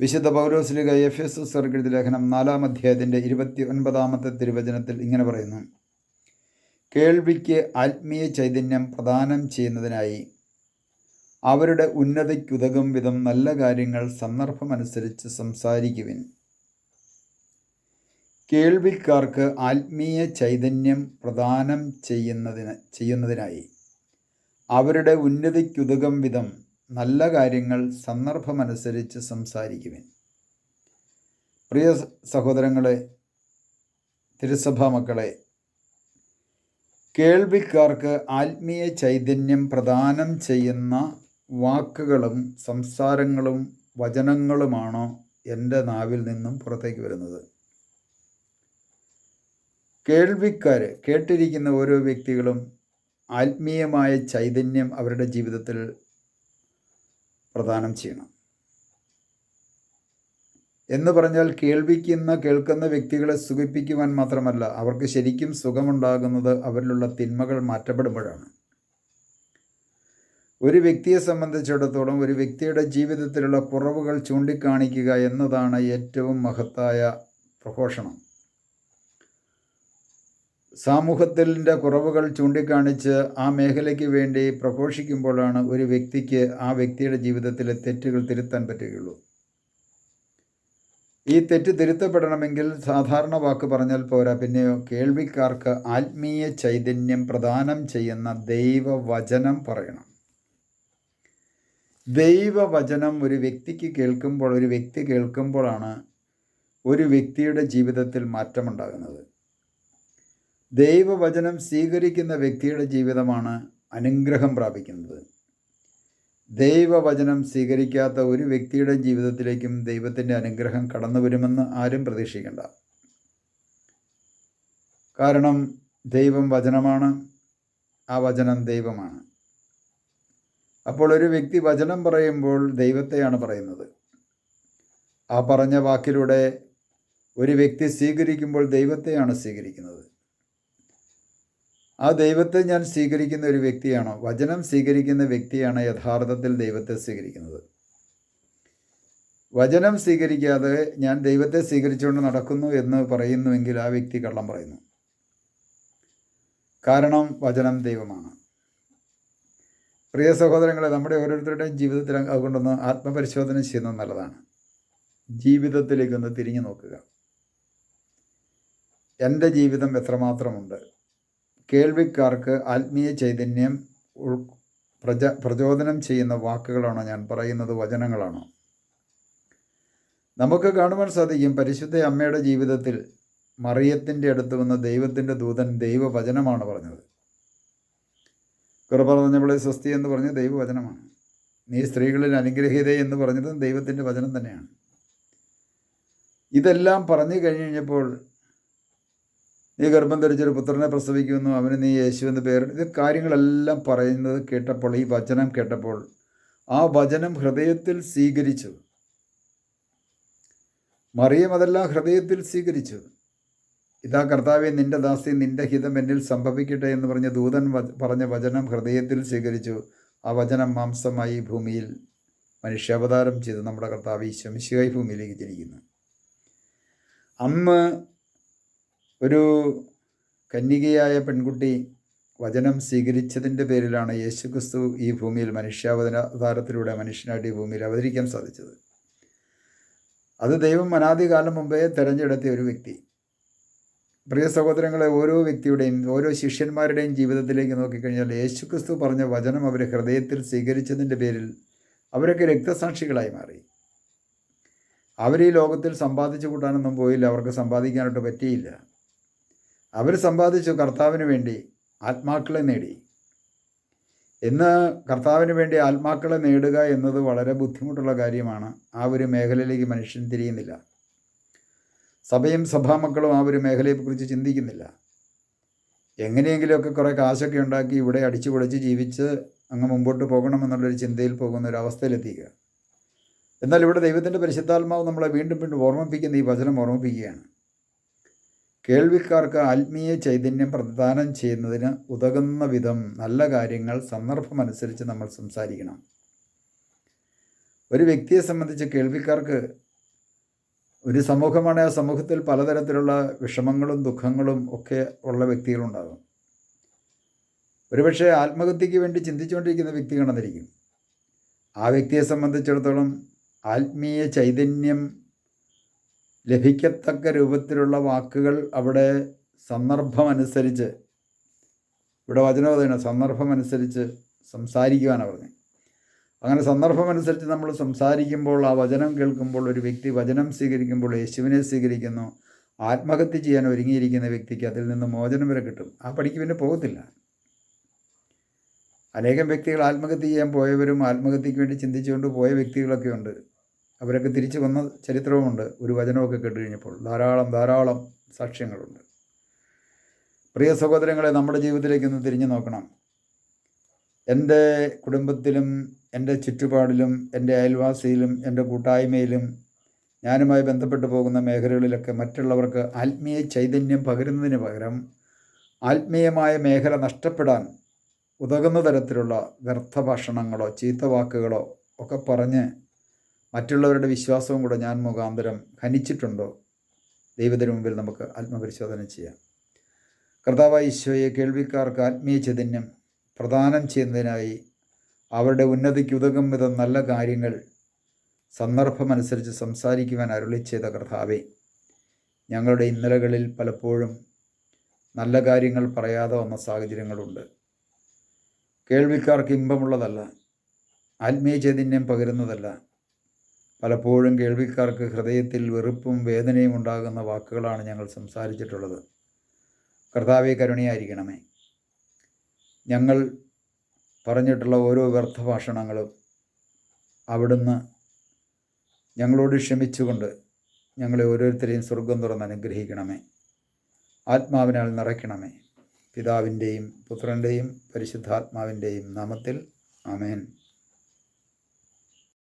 വിശുദ്ധ പൗലോസ്ലിക F S സർഗിത ലേഖനം നാലാം അധ്യായത്തിന്റെ ഇരുപത്തി ഒൻപതാമത്തെ തിരുവചനത്തിൽ ഇങ്ങനെ പറയുന്നു. കേൾവിക്ക് ആത്മീയ ചൈതന്യം പ്രദാനം ചെയ്യുന്നതിനായി അവരുടെ ഉന്നതിക്കുതകും വിധം നല്ല കാര്യങ്ങൾ സന്ദർഭമനുസരിച്ച് സംസാരിക്കുവിൻ. കേൾവിക്കാർക്ക് ആത്മീയ ചൈതന്യം പ്രദാനം ചെയ്യുന്നതിന് ചെയ്യുന്നതിനായി അവരുടെ ഉന്നതിക്കുതകം വിധം നല്ല കാര്യങ്ങൾ സന്ദർഭമനുസരിച്ച് സംസാരിക്കുവിൻ. പ്രിയ സഹോദരങ്ങളെ തിരുസഭാ മക്കളെ കേൾവിക്കാർക്ക് ആത്മീയ ചൈതന്യം പ്രദാനം ചെയ്യുന്ന വാക്കുകളും സംസാരങ്ങളും വചനങ്ങളുമാണോ എന്റെ നാവിൽ നിന്നും പുറത്തേക്ക് വരുന്നത്? കേൾവിക്കാർ കേട്ടിരിക്കുന്ന ഓരോ വ്യക്തികളും ആത്മീയമായ ചൈതന്യം അവരുടെ ജീവിതത്തിൽ പ്രദാനം ചെയ്യണം. എന്ന് പറഞ്ഞാൽ കേൾവിക്കുന്ന കേൾക്കുന്ന വ്യക്തികളെ സുഖിപ്പിക്കുവാൻ മാത്രമല്ല അവർക്ക് ശരിക്കും സുഖമുണ്ടാകുന്നത് അവരിലുള്ള തിന്മകൾ മാറ്റപ്പെടുമ്പോഴാണ്. ഒരു വ്യക്തിയെ സംബന്ധിച്ചിടത്തോളം ഒരു വ്യക്തിയുടെ ജീവിതത്തിലുള്ള കുറവുകൾ ചൂണ്ടിക്കാണിക്കുക എന്നതാണ് ഏറ്റവും മഹത്തായ പ്രഘോഷണം. സമൂഹത്തിന്റെ കുറവുകൾ ചൂണ്ടിക്കാണിച്ച് ആ മേഖലയ്ക്ക് വേണ്ടി പ്രഘോഷിക്കുമ്പോഴാണ് ഒരു വ്യക്തിക്ക് ആ വ്യക്തിയുടെ ജീവിതത്തിലെ തെറ്റുകൾ തിരുത്താൻ പറ്റുകയുള്ളൂ. ഈ തെറ്റ് തിരുത്തപ്പെടണമെങ്കിൽ സാധാരണ വാക്ക് പറഞ്ഞാൽ പോരാ. പിന്നെയോ കേൾവിക്കാർക്ക് ആത്മീയ ചൈതന്യം പ്രദാനം ചെയ്യുന്ന ദൈവവചനം പറയണം. ദൈവവചനം ഒരു വ്യക്തിക്ക് കേൾക്കുമ്പോൾ ഒരു വ്യക്തി കേൾക്കുമ്പോഴാണ് ഒരു വ്യക്തിയുടെ ജീവിതത്തിൽ മാറ്റമുണ്ടാകുന്നത്. ദൈവവചനം സ്വീകരിക്കുന്ന വ്യക്തിയുടെ ജീവിതമാണ് അനുഗ്രഹം പ്രാപിക്കുന്നത്. ദൈവവചനം സ്വീകരിക്കാത്ത ഒരു വ്യക്തിയുടെ ജീവിതത്തിലേക്കും ദൈവത്തിന്റെ അനുഗ്രഹം കടന്നു വരുമെന്ന് ആരും പ്രതീക്ഷിക്കേണ്ട. കാരണം ദൈവം വചനമാണ് ആ വചനം ദൈവമാണ്. അപ്പോൾ ഒരു വ്യക്തി വചനം പറയുമ്പോൾ ദൈവത്തെയാണ് പറയുന്നത്. ആ പറഞ്ഞ വാക്കിലൂടെ ഒരു വ്യക്തി സ്വീകരിക്കുമ്പോൾ ദൈവത്തെയാണ് സ്വീകരിക്കുന്നത്. ആ ദൈവത്തെ ഞാൻ സ്വീകരിക്കുന്ന ഒരു വ്യക്തിയാണോ? വചനം സ്വീകരിക്കുന്ന വ്യക്തിയാണ് യഥാർത്ഥത്തിൽ ദൈവത്തെ സ്വീകരിക്കുന്നത്. വചനം സ്വീകരിക്കാതെ ഞാൻ ദൈവത്തെ സ്വീകരിച്ചുകൊണ്ട് നടക്കുന്നു എന്ന് പറയുന്നുവെങ്കിൽ ആ വ്യക്തി കള്ളം പറയുന്നു. കാരണം വചനം ദൈവമാണ്. പ്രിയ സഹോദരങ്ങളെ നമ്മുടെ ഓരോരുത്തരുടെയും ജീവിതത്തിൽ അതുകൊണ്ടൊന്ന് ആത്മപരിശോധന ചെയ്യുന്നത് നല്ലതാണ്. ജീവിതത്തിലേക്കൊന്ന് തിരിഞ്ഞു നോക്കുക. എന്റെ ജീവിതം എത്രമാത്രമുണ്ട്? കേൾവിക്കാർക്ക് ആത്മീയ ചൈതന്യം പ്രച പ്രചോദനം ചെയ്യുന്ന വാക്കുകളാണോ ഞാൻ പറയുന്നത്? വചനങ്ങളാണോ? നമുക്ക് കാണുവാൻ സാധിക്കും പരിശുദ്ധ അമ്മയുടെ ജീവിതത്തിൽ മറിയത്തിന്റെ അടുത്ത് വന്ന ദൈവത്തിന്റെ ദൂതൻ ദൈവവചനമാണ് പറഞ്ഞത്. കൃപ പറഞ്ഞപ്പോൾ സ്വസ്തി എന്ന് പറഞ്ഞ ദൈവവചനമാണ്. നീ സ്ത്രീകളിൽ അനുഗ്രഹീത എന്ന് പറഞ്ഞതും ദൈവത്തിന്റെ വചനം തന്നെയാണ്. ഇതെല്ലാം പറഞ്ഞു കഴിഞ്ഞപ്പോൾ നീ ഗർഭം ധരിച്ചൊരു പുത്രനെ പ്രസവിക്കുന്നു അവന് നീ യേശു എന്ന് പേര്. ഇത് കാര്യങ്ങളെല്ലാം പറയുന്നത് കേട്ടപ്പോൾ ഈ വചനം കേട്ടപ്പോൾ ആ വചനം ഹൃദയത്തിൽ സ്വീകരിച്ചു. മറിയം അതെല്ലാം ഹൃദയത്തിൽ സ്വീകരിച്ചു. ഇതാ കർത്താവെ നിന്റെ ദാസി നിന്റെ ഹിതം എന്നിൽ സംഭവിക്കട്ടെ എന്ന് പറഞ്ഞ ദൂതൻ പറഞ്ഞ വചനം ഹൃദയത്തിൽ സ്വീകരിച്ചു. ആ വചനം മാംസമായി ഭൂമിയിൽ മനുഷ്യാവതാരം ചെയ്ത്. നമ്മുടെ കർത്താവ് ഈ ശംശിയായി ഭൂമിയിലേക്ക് ജനിക്കുന്നു അന്ന് ഒരു കന്യകയായ പെൺകുട്ടി വചനം സ്വീകരിച്ചതിന്റെ പേരിലാണ് യേശുക്രിസ്തു ഈ ഭൂമിയിൽ മനുഷ്യാവതാരത്തിലൂടെ മനുഷ്യനായിട്ട് ഈ ഭൂമിയിൽ അവതരിക്കാൻ സാധിച്ചത്. അത് ദൈവം അനാദികാലം മുമ്പേ തിരഞ്ഞെടുത്ത ഒരു വ്യക്തി. പ്രിയ സഹോദരങ്ങളെ ഓരോ വ്യക്തിയുടെയും ഓരോ ശിഷ്യന്മാരുടെയും ജീവിതത്തിലേക്ക് നോക്കിക്കഴിഞ്ഞാൽ യേശുക്രിസ്തു പറഞ്ഞ വചനം അവർ ഹൃദയത്തിൽ സ്വീകരിച്ചതിന്റെ പേരിൽ അവരൊക്കെ രക്തസാക്ഷികളായി മാറി. അവർ ഈ ലോകത്തിൽ സമ്പാദിച്ചു കൂട്ടാനൊന്നും പോയില്ല അവർക്ക് സമ്പാദിക്കാനായിട്ട് പറ്റിയില്ല. അവർ സമ്പാദിച്ചു കർത്താവിന് വേണ്ടി ആത്മാക്കളെ നേടി. ഇന്ന് കർത്താവിന് വേണ്ടി ആത്മാക്കളെ നേടുക എന്നത് വളരെ ബുദ്ധിമുട്ടുള്ള കാര്യമാണ്. ആ ഒരു മേഖലയിലേക്ക് മനുഷ്യൻ തിരിയുന്നില്ല. സഭയും സഭാമക്കളും ആ ഒരു മേഖലയെക്കുറിച്ച് ചിന്തിക്കുന്നില്ല. എങ്ങനെയെങ്കിലുമൊക്കെ കുറേ കാശൊക്കെ ഉണ്ടാക്കി ഇവിടെ അടിച്ചു പൊളിച്ച് ജീവിച്ച് അങ്ങ് മുമ്പോട്ട് പോകണമെന്നുള്ളൊരു ചിന്തയിൽ പോകുന്ന ഒരു അവസ്ഥയിലെത്തിക്കുക. എന്നാൽ ഇവിടെ ദൈവത്തിന്റെ പരിശുദ്ധാത്മാവ് നമ്മളെ വീണ്ടും വീണ്ടും ഓർമ്മിപ്പിക്കുന്ന ഈ വചനം ഓർമ്മിപ്പിക്കുകയാണ്. കേൾവിക്കാർക്ക് ആത്മീയ ചൈതന്യം പ്രദാനം ചെയ്യുന്നതിന് ഉതകുന്ന വിധം നല്ല കാര്യങ്ങൾ സന്ദർഭമനുസരിച്ച് നമ്മൾ സംസാരിക്കണം. ഒരു വ്യക്തിയെ സംബന്ധിച്ച് കേൾവിക്കാർക്ക് ഒരു സമൂഹമാണ് ആ സമൂഹത്തിൽ പലതരത്തിലുള്ള വിഷമങ്ങളും ദുഃഖങ്ങളും ഒക്കെ ഉള്ള വ്യക്തികളുണ്ടാകും. ഒരുപക്ഷെ ആത്മഹത്യക്ക് വേണ്ടി ചിന്തിച്ചുകൊണ്ടിരിക്കുന്ന വ്യക്തി കടന്നിരിക്കും ആ വ്യക്തിയെ സംബന്ധിച്ചിടത്തോളം ആത്മീയ ചൈതന്യം ലഭിക്കത്തക്ക രൂപത്തിലുള്ള വാക്കുകൾ അവിടെ സന്ദർഭമനുസരിച്ച് ഇവിടെ വചനം വചനോദയാണ് സന്ദർഭമനുസരിച്ച് സംസാരിക്കുവാനാണ് പറഞ്ഞത്. അങ്ങനെ സന്ദർഭമനുസരിച്ച് നമ്മൾ സംസാരിക്കുമ്പോൾ ആ വചനം കേൾക്കുമ്പോൾ ഒരു വ്യക്തി വചനം സ്വീകരിക്കുമ്പോൾ യേശുവിനെ സ്വീകരിക്കുന്നു ആത്മഹത്യ ചെയ്യാൻ ഒരുങ്ങിയിരിക്കുന്ന വ്യക്തിക്ക് അതിൽ നിന്ന് മോചനം വരെ കിട്ടും. ആ പടിക്ക് പിന്നെ പോകത്തില്ല. അനേകം വ്യക്തികൾ ആത്മഹത്യ ചെയ്യാൻ പോയവരും ആത്മഹത്യക്ക് വേണ്ടി ചിന്തിച്ചുകൊണ്ട് പോയ വ്യക്തികളൊക്കെ ഉണ്ട്. അവരൊക്കെ തിരിച്ചു വന്ന ചരിത്രവുമുണ്ട്. ഒരു വചനമൊക്കെ കേട്ട് കഴിഞ്ഞപ്പോൾ ധാരാളം ധാരാളം സാക്ഷ്യങ്ങളുണ്ട്. പ്രിയ സഹോദരങ്ങളെ നമ്മുടെ ജീവിതത്തിലേക്ക് ഒന്ന് തിരിഞ്ഞു നോക്കണം. എന്റെ കുടുംബത്തിലും എന്റെ ചുറ്റുപാടിലും എന്റെ അയൽവാസിയിലും എന്റെ കൂട്ടായ്മയിലും ഞാനുമായി ബന്ധപ്പെട്ടു പോകുന്ന മേഖലകളിലൊക്കെ മറ്റുള്ളവർക്ക് ആത്മീയ ചൈതന്യം പകരുന്നതിന് പകരം ആത്മീയമായ മേഖല നഷ്ടപ്പെടാൻ ഉതകുന്ന തരത്തിലുള്ള വ്യർത്ഥ ഭാഷണങ്ങളോ ചീത്ത വാക്കുകളോ ഒക്കെ പറഞ്ഞ് മറ്റുള്ളവരുടെ വിശ്വാസവും കൂടെ ഞാൻ മുഖാന്തരം ഹനിച്ചിട്ടുണ്ടോ ദൈവത്തിന് മുമ്പിൽ നമുക്ക് ആത്മപരിശോധന ചെയ്യാം. കർത്താവ് ഈശോയെ കേൾവിക്കാർക്ക് ആത്മീയ ചൈതന്യം പ്രദാനം ചെയ്യുന്നതിനായി അവരുടെ ഉന്നതിക്ക് ഉതകും വിധം നല്ല കാര്യങ്ങൾ സന്ദർഭമനുസരിച്ച് സംസാരിക്കുവാൻ അരുളി ചെയ്ത കർത്താവെ ഞങ്ങളുടെ ഇന്നലകളിൽ പലപ്പോഴും നല്ല കാര്യങ്ങൾ പറയാതെ വന്ന സാഹചര്യങ്ങളുണ്ട്. കേൾവിക്കാർക്ക് ഇമ്പമുള്ളതല്ല ആത്മീയ ചൈതന്യം പകരുന്നതല്ല പലപ്പോഴും കേൾവിക്കാർക്ക് ഹൃദയത്തിൽ വെറുപ്പും വേദനയും ഉണ്ടാകുന്ന വാക്കുകളാണ് ഞങ്ങൾ സംസാരിച്ചിട്ടുള്ളത്. കർത്താവെ കരുണയായിരിക്കണമേ. ഞങ്ങൾ പറഞ്ഞിട്ടുള്ള ഓരോ വ്യർത്ഥ ഭാഷണങ്ങളും അവിടുന്ന് ഞങ്ങളോട് ക്ഷമിച്ചുകൊണ്ട് ഞങ്ങളെ ഓരോരുത്തരെയും സ്വർഗം തുറന്ന് അനുഗ്രഹിക്കണമേ. ആത്മാവിനാൽ നിറയ്ക്കണമേ. പിതാവിന്റെയും പുത്രന്റെയും പരിശുദ്ധാത്മാവിന്റെയും നാമത്തിൽ ആമേൻ.